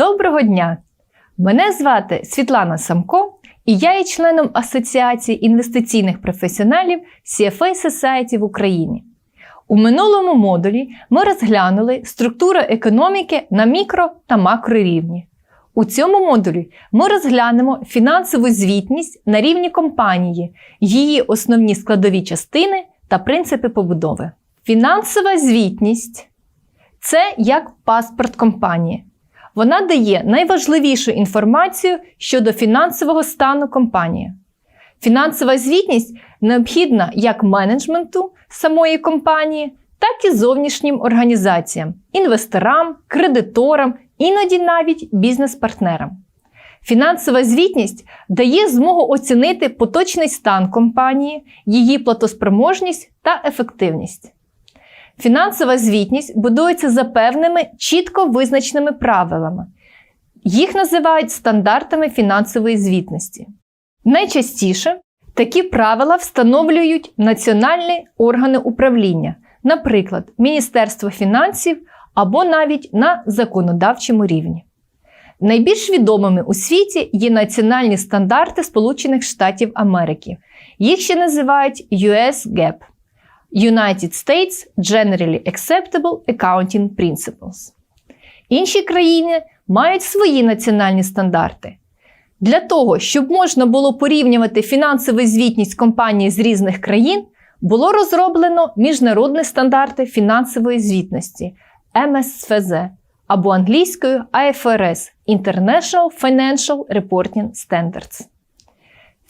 Доброго дня! Мене звати Світлана Самко, і я є членом Асоціації інвестиційних професіоналів CFA Society в Україні. У минулому модулі ми розглянули структуру економіки на мікро та макрорівні. У цьому модулі ми розглянемо фінансову звітність на рівні компанії, її основні складові частини та принципи побудови. Фінансова звітність це як паспорт компанії. Вона дає найважливішу інформацію щодо фінансового стану компанії. Фінансова звітність необхідна як менеджменту самої компанії, так і зовнішнім організаціям, інвесторам, кредиторам, іноді навіть бізнес-партнерам. Фінансова звітність дає змогу оцінити поточний стан компанії, її платоспроможність та ефективність. Фінансова звітність будується за певними чітко визначеними правилами. Їх називають стандартами фінансової звітності. Найчастіше такі правила встановлюють національні органи управління, наприклад, Міністерство фінансів або навіть на законодавчому рівні. Найбільш відомими у світі є національні стандарти Сполучених Штатів Америки. Їх ще називають US GAAP United States Generally Acceptable Accounting Principles. Інші країни мають свої національні стандарти. Для того, щоб можна було порівнювати фінансову звітність компаній з різних країн, було розроблено міжнародні стандарти фінансової звітності МСФЗ або англійською IFRS International Financial Reporting Standards.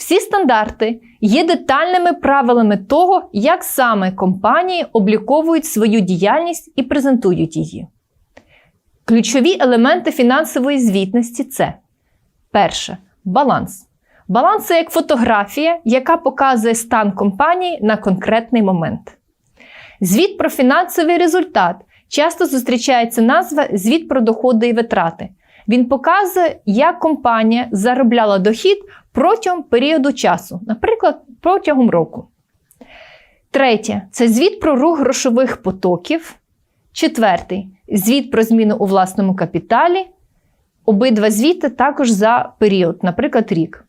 Всі стандарти є детальними правилами того, як саме компанії обліковують свою діяльність і презентують її. Ключові елементи фінансової звітності це перше баланс. Баланс це як фотографія, яка показує стан компанії на конкретний момент. Звіт про фінансовий результат часто зустрічається назва звіт про доходи і витрати. Він показує, як компанія заробляла дохід протягом періоду часу, наприклад, протягом року. Третє це звіт про рух грошових потоків. Четвертий звіт про зміну у власному капіталі. Обидва звіти також за період, наприклад, рік.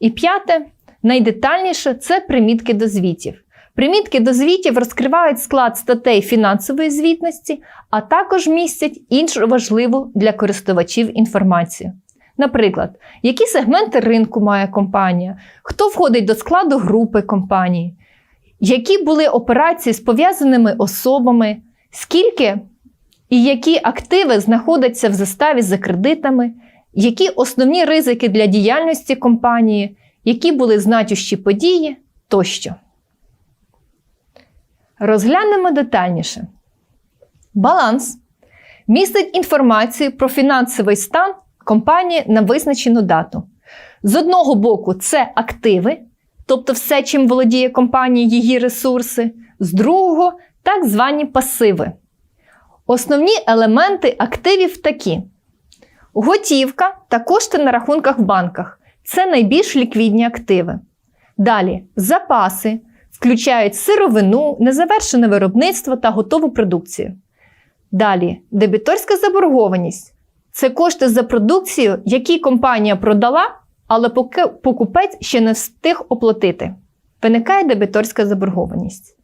І п'яте, найдетальніше це примітки до звітів. Примітки до звітів розкривають склад статей фінансової звітності, а також містять іншу важливу для користувачів інформацію. Наприклад, які сегменти ринку має компанія, хто входить до складу групи компанії, які були операції з пов'язаними особами, скільки і які активи знаходяться в заставі за кредитами, які основні ризики для діяльності компанії, які були значущі події тощо. Розглянемо детальніше. Баланс. Містить інформацію про фінансовий стан компанії на визначену дату. З одного боку, це активи, тобто все, чим володіє компанія, її ресурси, з другого так звані пасиви. Основні елементи активів такі: готівка та кошти на рахунках в банках це найбільш ліквідні активи. Далі запаси включають сировину, незавершене виробництво та готову продукцію. Далі дебіторська заборгованість це кошти за продукцію, які компанія продала, але поки покупець ще не встиг оплатити. Виникає дебіторська заборгованість.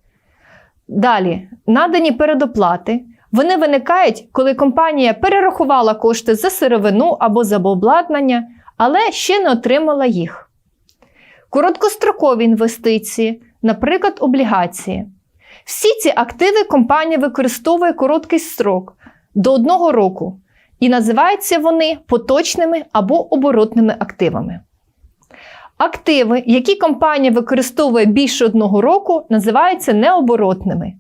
Далі надані передоплати. Вони виникають, коли компанія перерахувала кошти за сировину або за обладнання, але ще не отримала їх. Короткострокові інвестиції, наприклад, облігації. Всі ці активи компанія використовує короткий строк до одного року, і називаються вони поточними або оборотними активами. Активи, які компанія використовує більше одного року, називаються необоротними.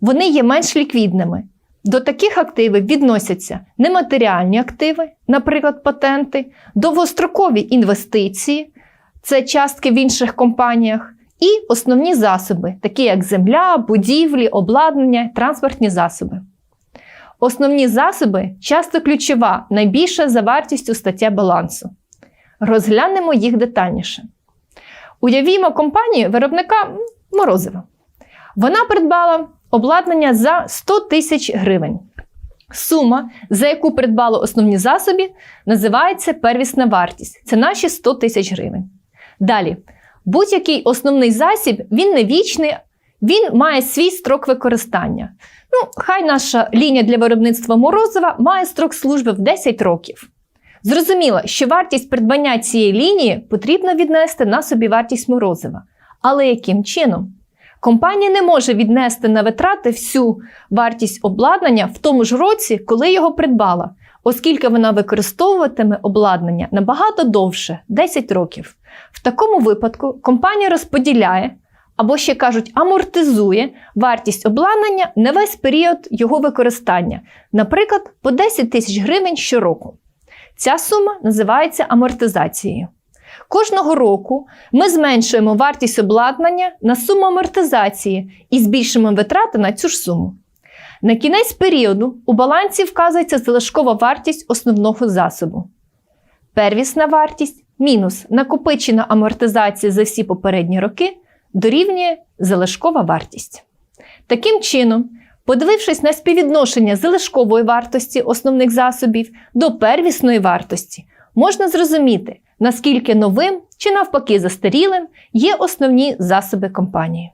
Вони є менш ліквідними. До таких активів відносяться нематеріальні активи, наприклад, патенти, довгострокові інвестиції, це частки в інших компаніях, і основні засоби, такі як земля, будівлі, обладнання, транспортні засоби. Основні засоби часто ключова, найбільша за вартістю стаття балансу. Розглянемо їх детальніше. Уявімо компанію виробника морозива. Вона придбала обладнання за 100 тисяч гривень. Сума, за яку придбали основні засоби, називається первісна вартість. Це наші 100 тисяч гривень. Далі, будь-який основний засіб, він не вічний, він має свій строк використання. Ну, хай наша лінія для виробництва морозива має строк служби в 10 років. Зрозуміло, що вартість придбання цієї лінії потрібно віднести на собівартість морозива. Але яким чином? Компанія не може віднести на витрати всю вартість обладнання в тому ж році, коли його придбала, оскільки вона використовуватиме обладнання набагато довше 10 років. В такому випадку компанія розподіляє або ще кажуть, амортизує вартість обладнання на весь період його використання, наприклад, по 10 тисяч гривень щороку. Ця сума називається амортизацією. Кожного року ми зменшуємо вартість обладнання на суму амортизації і збільшуємо витрати на цю ж суму. На кінець періоду у балансі вказується залишкова вартість основного засобу. Первісна вартість мінус накопичена амортизація за всі попередні роки дорівнює залишкова вартість. Таким чином, подивившись на співвідношення залишкової вартості основних засобів до первісної вартості, можна зрозуміти, наскільки новим чи навпаки застарілим є основні засоби компанії.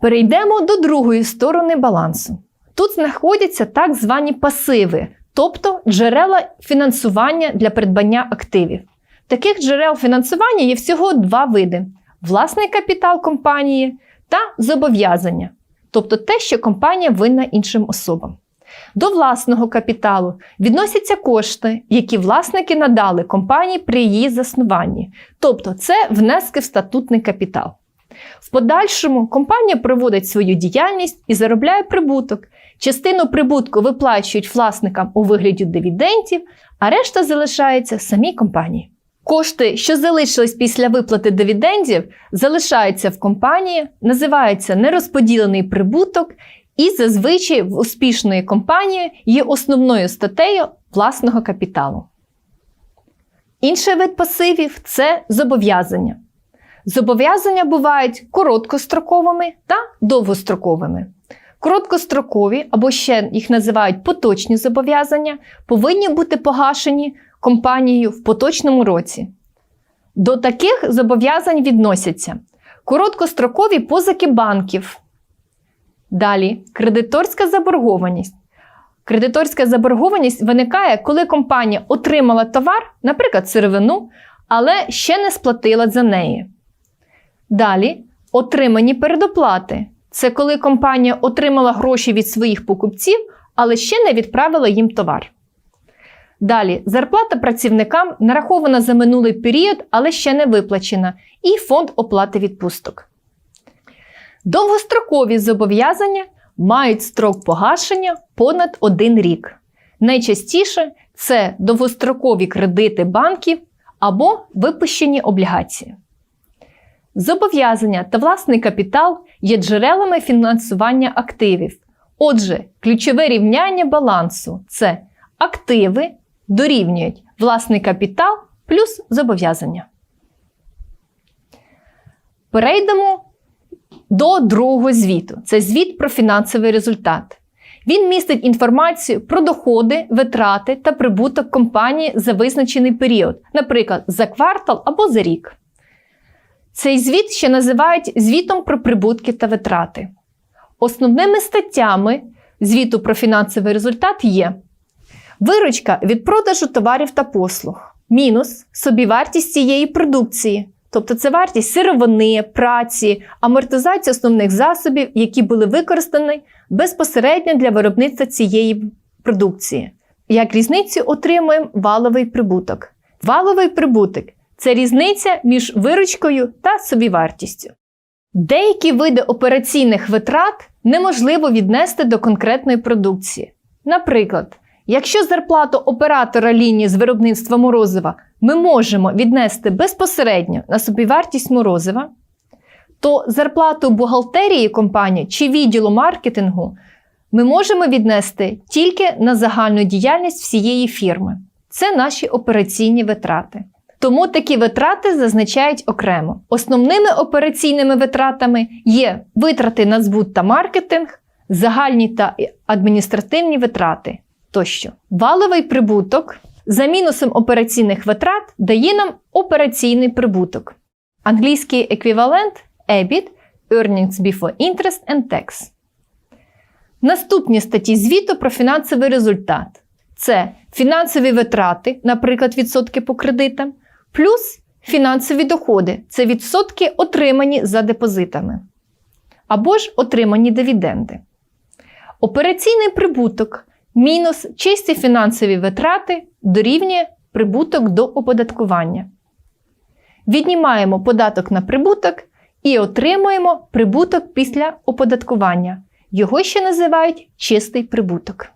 Перейдемо до другої сторони балансу. Тут знаходяться так звані пасиви, тобто джерела фінансування для придбання активів. Таких джерел фінансування є всього два види: власний капітал компанії та зобов'язання, тобто те, що компанія винна іншим особам. До власного капіталу відносяться кошти, які власники надали компанії при її заснуванні, тобто це внески в статутний капітал. В подальшому компанія проводить свою діяльність і заробляє прибуток. Частину прибутку виплачують власникам у вигляді дивідендів, а решта залишається самій компанії. Кошти, що залишились після виплати дивідендів, залишаються в компанії, називаються нерозподілений прибуток, і зазвичай в успішної компанії є основною статтею власного капіталу. Інший вид пасивів це зобов'язання. Зобов'язання бувають короткостроковими та довгостроковими. Короткострокові, або ще їх називають поточні зобов'язання, повинні бути погашені компанією в поточному році. До таких зобов'язань відносяться короткострокові позики банків. Далі кредиторська заборгованість. Кредиторська заборгованість виникає, коли компанія отримала товар, наприклад, сировину, але ще не сплатила за неї. Далі отримані передоплати. Це коли компанія отримала гроші від своїх покупців, але ще не відправила їм товар. Далі зарплата працівникам нарахована за минулий період, але ще не виплачена, і фонд оплати відпусток. Довгострокові зобов'язання мають строк погашення понад один рік. Найчастіше це довгострокові кредити банків або випущені облігації. Зобов'язання та власний капітал є джерелами фінансування активів. Отже, ключове рівняння балансу це активи дорівнюють власний капітал плюс зобов'язання. Перейдемо до другого звіту. Це звіт про фінансовий результат. Він містить інформацію про доходи, витрати та прибуток компанії за визначений період, наприклад, за квартал або за рік. Цей звіт ще називають звітом про прибутки та витрати. Основними статтями звіту про фінансовий результат є виручка від продажу товарів та послуг, мінус собівартість цієї продукції, тобто це вартість сировини, праці, амортизація основних засобів, які були використані безпосередньо для виробництва цієї продукції. Як різницю отримуємо валовий прибуток. Валовий прибуток це різниця між виручкою та собівартістю. Деякі види операційних витрат неможливо віднести до конкретної продукції. Наприклад, якщо зарплату оператора лінії з виробництва морозива ми можемо віднести безпосередньо на собівартість морозива, то зарплату бухгалтерії компанії чи відділу маркетингу ми можемо віднести тільки на загальну діяльність всієї фірми. Це наші операційні витрати. Тому такі витрати зазначають окремо. Основними операційними витратами є витрати на збут та маркетинг, загальні та адміністративні витрати тощо. Валовий прибуток за мінусом операційних витрат дає нам операційний прибуток. Англійський еквівалент EBIT – Earnings Before Interest and Tax. Наступні статті звіту про фінансовий результат це фінансові витрати, наприклад, відсотки по кредитам, плюс фінансові доходи це відсотки, отримані за депозитами, або ж отримані дивіденди. Операційний прибуток мінус чисті фінансові витрати дорівнює прибуток до оподаткування. Віднімаємо податок на прибуток і отримуємо прибуток після оподаткування. Його ще називають чистий прибуток.